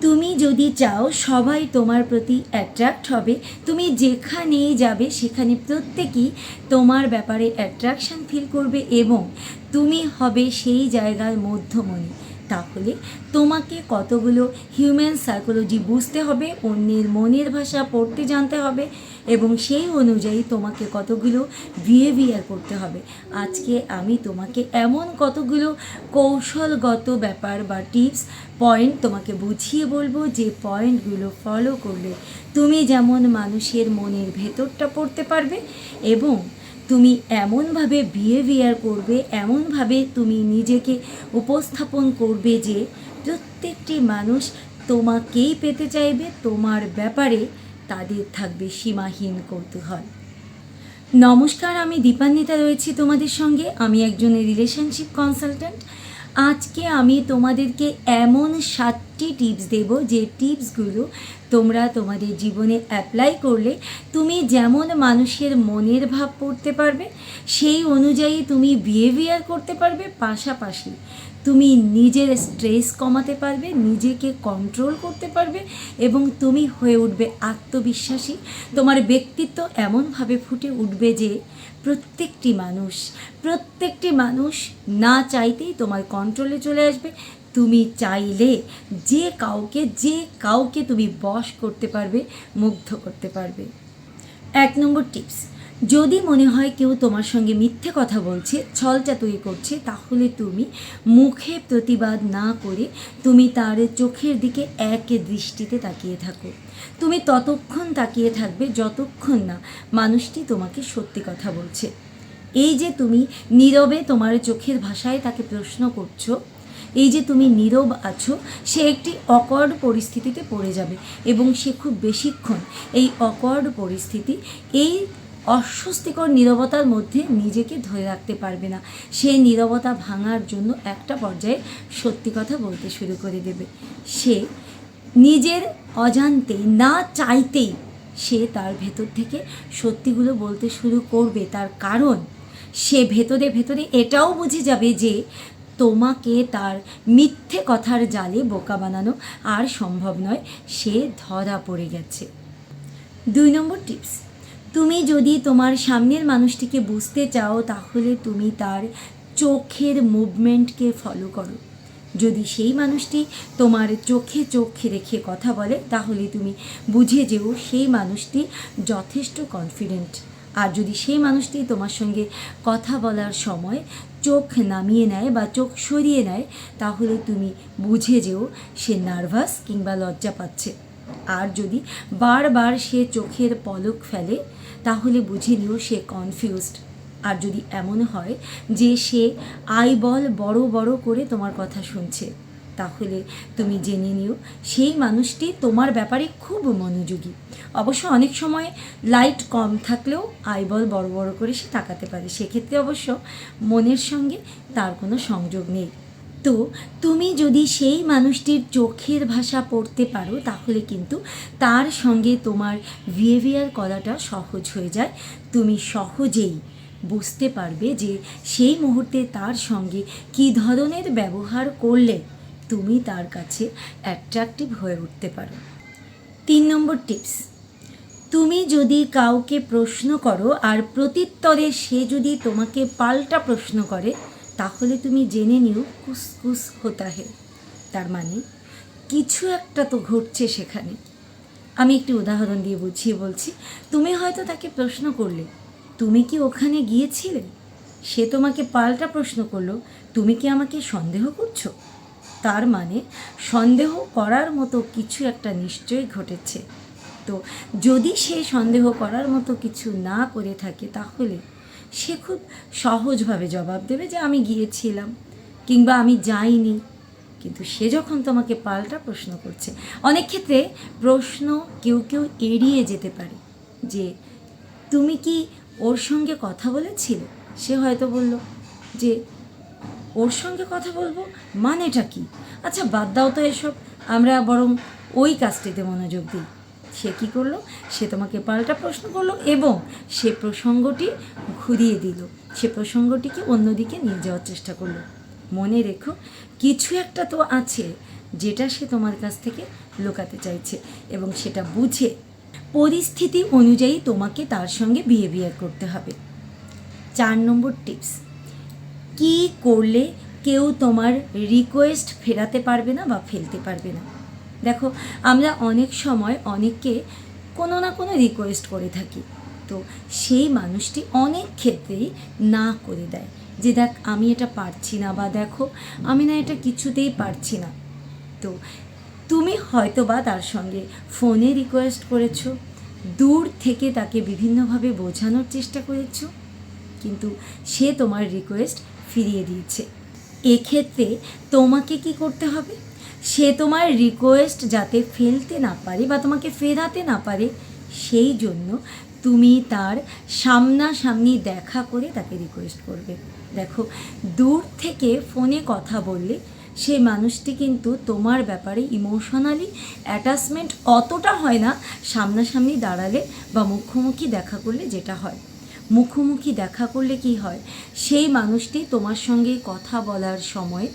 তুমি যদি চাও সবাই তোমার প্রতি অ্যাট্রাক্ট হবে, তুমি যেখানেই যাবে সেখানে প্রত্যেকেই তোমার ব্যাপারে অ্যাট্রাকশান ফিল করবে এবং তুমি হবে সেই জায়গার মধ্যমণি। তাহলে তোমাকে কতগুলো হিউম্যান সাইকোলজি বুঝতে হবে, অন্যের মনের ভাষা পড়তে জানতে হবে এবং সেই অনুযায়ী তোমাকে কতগুলো বিহেভিয়ার করতে হবে। আজকে আমি তোমাকে এমন কতগুলো কৌশলগত ব্যাপার বা টিপস পয়েন্ট তোমাকে বুঝিয়ে বলব যে পয়েন্টগুলো ফলো করলে তুমি যেমন মানুষের মনের ভেতরটা পড়তে পারবে এবং তুমি এমনভাবে বিহেভিয়ার করবে, এমনভাবে তুমি নিজেকে উপস্থাপন করবে যে প্রত্যেকটি মানুষ তোমাকেই পেতে চাইবে, তোমার ব্যাপারে তাদের থাকবে সীমাহীন কৌতূহল। নমস্কার, আমি দীপান্বিতা রয়েছি তোমাদের সঙ্গে। আমি একজন রিলেশনশিপ কনসালট্যান্ট আজকে আমি তোমাদেরকে এমন সাতটি টিপস দেব, যে টিপসগুলো তোমরা তোমাদের জীবনে অ্যাপ্লাই করলে তুমি যেমন মানুষের মনের ভাব পড়তে পারবে, সেই অনুযায়ী তুমি বিহেভিয়ার করতে পারবে, পাশাপাশি তুমি নিজের স্ট্রেস কমাতে পারবে, নিজেকে কন্ট্রোল করতে পারবে এবং তুমি হয়ে উঠবে আত্মবিশ্বাসী। তোমার ব্যক্তিত্ব এমনভাবে ফুটে উঠবে যে প্রত্যেকটি মানুষ প্রত্যেকটি মানুষ না চাইতেই তোমার কন্ট্রোলে চলে আসবে তুমি চাইলে যে কাউকে যে কাউকে তুমি বশ করতে পারবে, মুগ্ধ করতে পারবে। এক নম্বর টিপস, যদি মনে হয় কেউ তোমার সঙ্গে মিথ্যে কথা বলছে, ছলচাতুরি করছে, তাহলে তুমি মুখে প্রতিবাদ না করে তুমি তার চোখের দিকে এক দৃষ্টিতে তাকিয়ে থাকো। তুমি ততক্ষণ তাকিয়ে থাকবে যতক্ষণ না মানুষটি তোমাকে সত্যি কথা বলছে। এই যে তুমি নীরবে তোমার চোখের ভাষায় তাকে প্রশ্ন করছ এই যে তুমি নীরব আছো, সে একটি অকওয়ার্ড পরিস্থিতিতে পড়ে যাবে এবং সে খুব বেশিক্ষণ এই অকওয়ার্ড পরিস্থিতি, এই অস্বস্তিকর নীরবতার মধ্যে নিজেকে ধরে রাখতে পারবে না। সে নীরবতা ভাঙার জন্য একটা পর্যায়ে সত্যি কথা বলতে শুরু করে দেবে। সে নিজের অজান্তেই না চাইতেই সে তার ভেতর থেকে সত্যিগুলো বলতে শুরু করবে। তার কারণ সে ভেতরে ভেতরে এটাও বুঝে যাবে যে তোমাকে তার মিথ্যে কথার জালে বোকা বানানো আর সম্ভব নয়, সে ধরা পড়ে গেছে। দুই নম্বর টিপস, তুমি যদি তোমার সামনের মানুষটিকে বুঝতে চাও, তাহলে তুমি তার চোখের মুভমেন্টকে ফলো করো। যদি সেই মানুষটি তোমার চোখে চোখ রেখে কথা বলে, তাহলে তুমি বুঝে যেও সেই মানুষটি যথেষ্ট কনফিডেন্ট আর যদি সেই মানুষটি তোমার সঙ্গে কথা বলার সময় চোখ নামিয়ে নেয় বা চোখ সরিয়ে নেয়, তাহলে তুমি বুঝে যেও সে নার্ভাস কিংবা লজ্জা পাচ্ছে। আর যদি বারবার সে চোখের পলক ফেলে, তাহলে বুঝে নিও সে কনফিউজড আর যদি এমন হয় যে সে আইবল বড় বড় করে তোমার কথা শুনছে তাহলে তুমি জেনে নিও, সেই মানুষটি তোমার ব্যাপারে খুব মনোযোগী। অবশ্য অনেক সময় লাইট কম থাকলেও আইবল বড় বড় করে সে তাকাতে পারে। সেক্ষেত্রে অবশ্য মনের সঙ্গে তার কোনো সংযোগ নেই। তো তুমি যদি সেই মানুষটির চোখের ভাষা পড়তে পারো, তাহলে কিন্তু তার সঙ্গে তোমার বিহেভিয়ার করাটা সহজ হয়ে যায়। তুমি সহজেই বুঝতে পারবে যে সেই মুহূর্তে তার সঙ্গে কী ধরনের ব্যবহার করলে তুমি তার কাছে অ্যাট্রাকটিভ হয়ে উঠতে পারো। তিন নম্বর টিপস তুমি যদি কাউকে প্রশ্ন করো আর প্রত্যুত্তরে সে যদি তোমাকে পাল্টা প্রশ্ন করে, তাহলে তুমি জেনে নিও কুসকুস হতা হে। তার মানে কিছু একটা তো ঘটছে সেখানে। আমি একটি উদাহরণ দিয়ে বুঝিয়ে বলছি, তুমি হয়তো তাকে প্রশ্ন করলে, তুমি কি ওখানে গিয়েছিলে? সে তোমাকে পাল্টা প্রশ্ন করল, তুমি কি আমাকে সন্দেহ করছ? তার মানে সন্দেহ করার মতো কিছু একটা নিশ্চয়ই ঘটেছে। তো যদি সে সন্দেহ করার মতো কিছু না করে থাকে, তাহলে সে খুব সহজভাবে জবাব দেবে যে আমি গিয়েছিলাম কিংবা আমি যাইনি। কিন্তু সে যখন তোমাকে পাল্টা প্রশ্ন করছে, অনেক ক্ষেত্রে প্রশ্ন কেউ কেউ এড়িয়ে যেতে পারে যে, তুমি কি ওর সঙ্গে কথা বলেছিলে? সে হয়তো বলল যে ওর সঙ্গে কথা বলব? মানেটা কি? আচ্ছা বাদ দাও তো এসব। আমরা বরং ওই কাজটিতে মনোযোগ দিই। সে কী করল? সে তোমাকে পাল্টা প্রশ্ন করল এবং সে প্রসঙ্গটি ঘুরিয়ে দিল। সে প্রসঙ্গটিকে অন্যদিকে নিয়ে যাওয়ার চেষ্টা করল। মনে রেখো, কিছু একটা তো আছে যেটা সে তোমার কাছ থেকে লুকাতে চাইছে এবং সেটা বুঝে পরিস্থিতি অনুযায়ী তোমাকে তার সঙ্গে বিহেভিয়ার করতে হবে। চার নম্বর টিপস কি করলে কেউ তোমার রিকোয়েস্ট ফেরাতে পারবে না বা ফেলতে পারবে না? দেখো, আমরা অনেক সময় অনেককে কোনো না কোনো রিকোয়েস্ট করে থাকি। তো সেই মানুষটি অনেক ক্ষেত্রেই না করে দেয় যে, দেখ, আমি এটা পারছি না বা দেখো, আমি না এটা কিছুতেই পারছি না। তো তুমি হয়তো বা তার সঙ্গে ফোনে রিকোয়েস্ট করেছ, দূর থেকে তাকে বিভিন্নভাবে বোঝানোর চেষ্টা করেছ, কিন্তু সে তোমার রিকোয়েস্ট ফিরিয়ে দিয়েছে। এক্ষেত্রে তোমাকে কি করতে হবে? সে তোমার রিকোয়েস্ট যাতে ফেলতে না পারে বা তোমাকে ফেরাতে না পারে, সেই জন্য তুমি তার সামনাসামনি দেখা করে তাকে রিকোয়েস্ট করবে। দেখো, দূর থেকে ফোনে কথা বললে সেই মানুষটি কিন্তু তোমার ব্যাপারে ইমোশনালি অ্যাটাচমেন্ট অতটা হয় না, সামনাসামনি দাঁড়ালে বা মুখোমুখি দেখা করলে যেটা হয়। মুখোমুখি দেখা করলে কি হয়? সেই মানুষটি তোমার সঙ্গে কথা বলার সময়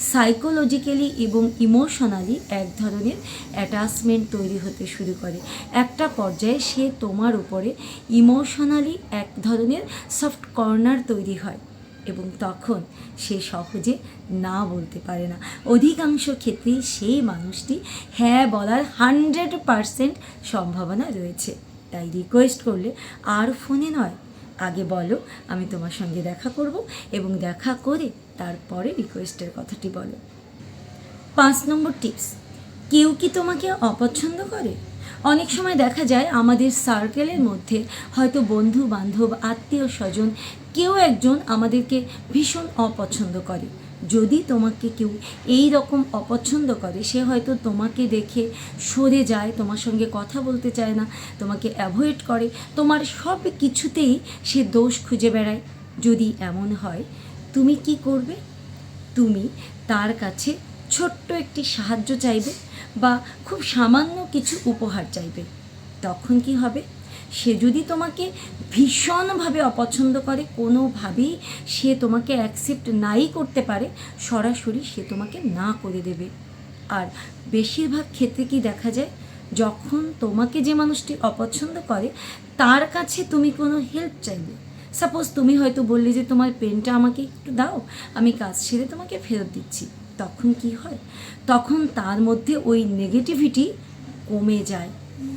সাইকোলজিক্যালি এবং ইমোশনালি এক ধরনের অ্যাটাচমেন্ট তৈরি হতে শুরু করে। একটা পর্যায়ে সে তোমার উপরে ইমোশনালি এক ধরনের সফট কর্নার তৈরি হয় এবং তখন সে সহজে না বলতে পারে না। অধিকাংশ ক্ষেত্রেই সেই মানুষটি হ্যাঁ বলার হান্ড্রেড পারসেন্ট সম্ভাবনা রয়েছে। তাই রিকোয়েস্ট করলে আর ফোনে নয় আগে বলো, আমি তোমার সঙ্গে দেখা করব এবং দেখা করে তারপরে রিকোয়েস্টের কথাটি বলো। পাঁচ নম্বর টিপস, কেউ কি তোমাকে অপছন্দ করে? অনেক সময় দেখা যায় আমাদের সার্কেলের মধ্যে হয়তো বন্ধু বান্ধব আত্মীয় স্বজন কেউ একজন আমাদেরকে ভীষণ অপছন্দ করে। যদি তোমাকে কেউ এই রকম অপছন্দ করে, সে হয়তো তোমাকে দেখে সরে যায়, তোমার সঙ্গে কথা বলতে চায় না, তোমাকে অ্যাভয়েড করে, তোমার সব কিছুতেই সে দোষ খুঁজে বেড়ায়। যদি এমন হয়, তুমি কি করবে? তুমি তার কাছে ছোট্ট একটি সাহায্য চাইবে বা খুব সামান্য কিছু উপহার চাইবে। তখন কি হবে? সে যদি তোমাকে ভীষণভাবে অপছন্দ করে, কোনোভাবেই সে তোমাকে অ্যাকসেপ্ট নাই করতে পারে, সরাসরি সে তোমাকে না করে দেবে। আর বেশিরভাগ ক্ষেত্রে কি দেখা যায়, যখন তোমাকে যে মানুষটি অপছন্দ করে, তার কাছে তুমি কোনো হেল্প চাইবে। সাপোজ তুমি হয়তো বললে যে, তোমার পেনটা আমাকে একটু দাও, আমি কাজ সেরে তোমাকে ফেরত দিচ্ছি। তখন কি হয়? তখন তার মধ্যে ওই নেগেটিভিটি কমে যায়।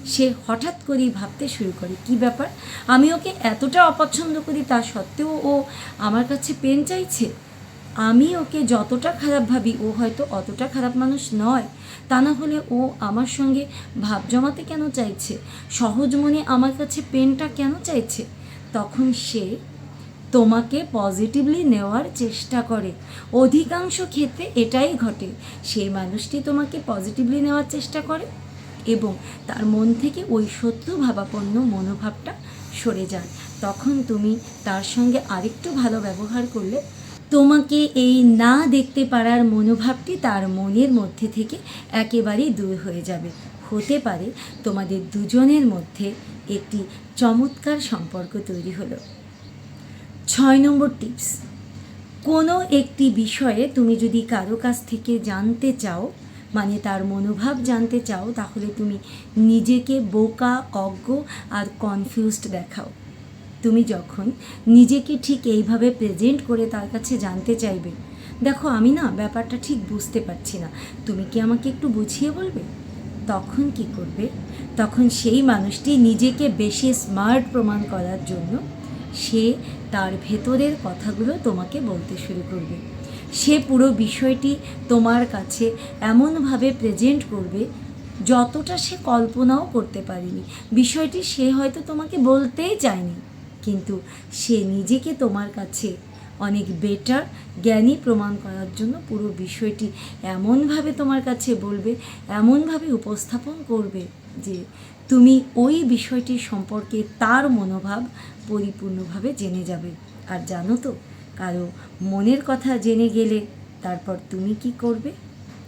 সে হঠাৎ করেই ভাবতে শুরু করে, কি ব্যাপার? আমি ওকে এতটা অপছন্দ করি তা সত্ত্বেও ও আমার কাছে পেন চাইছে? আমি ওকে যতটা খারাপ ভাবি, ও হয়তো অতটা খারাপ মানুষ নয়। তা না হলে ও আমার সঙ্গে ভাব জমাতে কেন চাইছে? সহজ মনে আমার কাছে পেনটা কেন চাইছে? তখন সে তোমাকে পজিটিভলি নেওয়ার চেষ্টা করে। অধিকাংশ ক্ষেত্রে এটাই ঘটে। সেই মানুষটি তোমাকে পজিটিভলি নেওয়ার চেষ্টা করে। এবং তার মন থেকে ওই সত্য ভাবাপন্ন মনোভাবটা সরে যায় তখন তুমি তার সঙ্গে আরেকটু ভালো ব্যবহার করলে তোমাকে এই না দেখতে পারার মনোভাবটি তার মনের মধ্যে থেকে একেবারেই দূর হয়ে যাবে। হতে পারে তোমাদের দুজনের মধ্যে একটি চমৎকার সম্পর্ক তৈরি হলো। ছয় নম্বর টিপস। কোনো একটি বিষয়ে তুমি যদি কারও কাছ থেকে জানতে চাও মানে তার মনোভাব জানতে চাও, তাহলে তুমি নিজেকে বোকা, অজ্ঞ আর কনফিউজড দেখাও। তুমি যখন নিজেকে ঠিক এইভাবে প্রেজেন্ট করে তার কাছে জানতে চাইবে, দেখো আমি না ব্যাপারটা ঠিক বুঝতে পারছি না, তুমি কি আমাকে একটু বুঝিয়ে বলবে? তখন কি করবে? তখন সেই মানুষটি নিজেকে বেশি স্মার্ট প্রমাণ করার জন্য সে তার ভেতরের কথাগুলো তোমাকে বলতে শুরু করবে। সে পুরো বিষয়টি তোমার কাছে এমনভাবে প্রেজেন্ট করবে যতটা সে কল্পনাও করতে পারেনি। বিষয়টি সে হয়তো তোমাকে বলতেই চায়নি, কিন্তু সে নিজেকে তোমার কাছে অনেক বেটার জ্ঞানী প্রমাণ করার জন্য পুরো বিষয়টি এমনভাবে তোমার কাছে বলবে, এমনভাবে উপস্থাপন করবে যে তুমি ওই বিষয়টি সম্পর্কে তার মনোভাব পরিপূর্ণভাবে জেনে যাবে। আর জানো তো কারও মনের কথা জেনে গেলে তারপর তুমি কি করবে?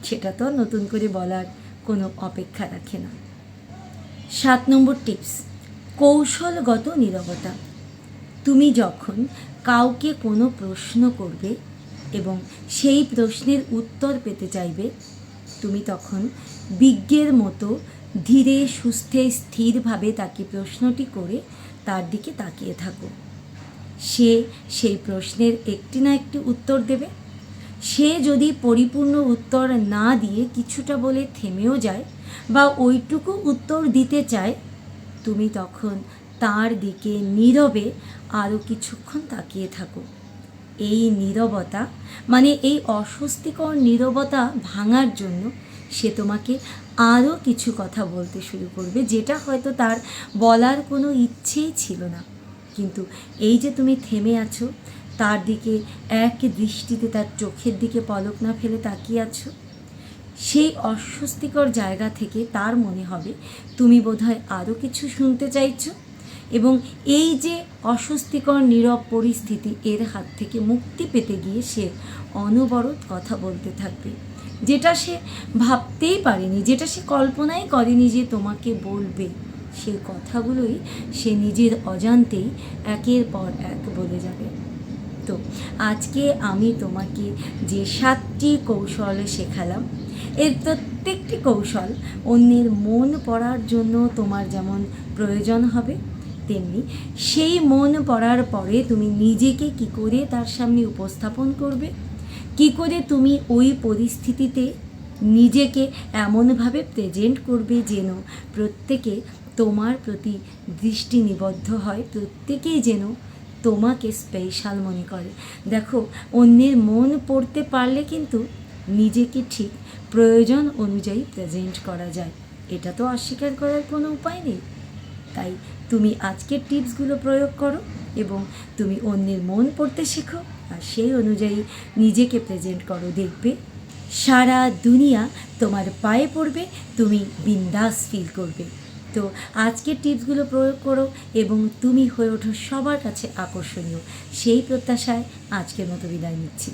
সেটা তো নতুন করে বলার কোনো অপেক্ষা রাখে না। সাত নম্বর টিপস, কৌশলগত নীরবতা। তুমি যখন কাউকে কোনো প্রশ্ন করবে এবং সেই প্রশ্নের উত্তর পেতে চাইবে, তুমি তখন বিজ্ঞের মতো ধীরে সুস্থে স্থিরভাবে তাকে প্রশ্নটি করে তার দিকে তাকিয়ে থাকো। সে সেই প্রশ্নের একটি না একটি উত্তর দেবে। সে যদি পরিপূর্ণ উত্তর না দিয়ে কিছুটা বলে থেমেও যায় বা ওইটুকু উত্তর দিতে চায়, তুমি তখন তার দিকে নীরবে আরও কিছুক্ষণ তাকিয়ে থাকো। এই নীরবতা মানে এই অস্বস্তিকর নীরবতা ভাঙার জন্য সে তোমাকে আরও কিছু কথা বলতে শুরু করবে, যেটা হয়তো তার বলার কোনো ইচ্ছেই ছিল না। কিন্তু এই যে তুমি থেমে আছো, তার দিকে এক দৃষ্টিতে তার চোখের দিকে পলক না ফেলে তাকিয়ে আছো? সেই অস্বস্তিকর জায়গা থেকে তার মনে হবে, তুমি বোধহয় আরও কিছু শুনতে চাইছো? এবং এই যে অস্বস্তিকর নীরব পরিস্থিতি এর হাত থেকে মুক্তি পেতে গিয়ে সে অনবরত কথা বলতে থাকবে, যেটা সে ভাবতেই পারেনি, যেটা সে কল্পনাই করেনি যে তোমাকে বলবে। সেই কথাগুলোই সে নিজের অজান্তেই একের পর এক বলে যাবে। তো আজকে আমি তোমাকে যে সাতটি কৌশল শেখালাম, এর প্রত্যেকটি কৌশল অন্যের মন পড়ার জন্য তোমার যেমন প্রয়োজন হবে, তেমনি সেই মন পড়ার পরে তুমি নিজেকে কি করে তার সামনে উপস্থাপন করবে, কি করে তুমি ওই পরিস্থিতিতে নিজেকে এমনভাবে প্রেজেন্ট করবে যেন প্রত্যেকে তোমার প্রতি দৃষ্টি নিবদ্ধ হয় প্রত্যেকেই যেন তোমাকে স্পেশাল মনে করে। দেখো, অন্যের মন পড়তে পারলে কিন্তু নিজেকে ঠিক প্রয়োজন অনুযায়ী প্রেজেন্ট করা যায়। এটা তো অস্বীকার করার কোনো উপায় নেই। তাই তুমি আজকের টিপসগুলো প্রয়োগ করো এবং তুমি অন্যের মন পড়তে শেখো আর সেই অনুযায়ী নিজেকে প্রেজেন্ট করো। দেখবে সারা দুনিয়া তোমার পায়ে পড়বে, তুমি বিন্দাস ফিল করবে। তো আজকের টিপসগুলো প্রয়োগ করো এবং তুমি হয়ে ওঠো সবার কাছে আকর্ষণীয়। সেই প্রত্যাশায় আজকের মতো বিদায় নিচ্ছি।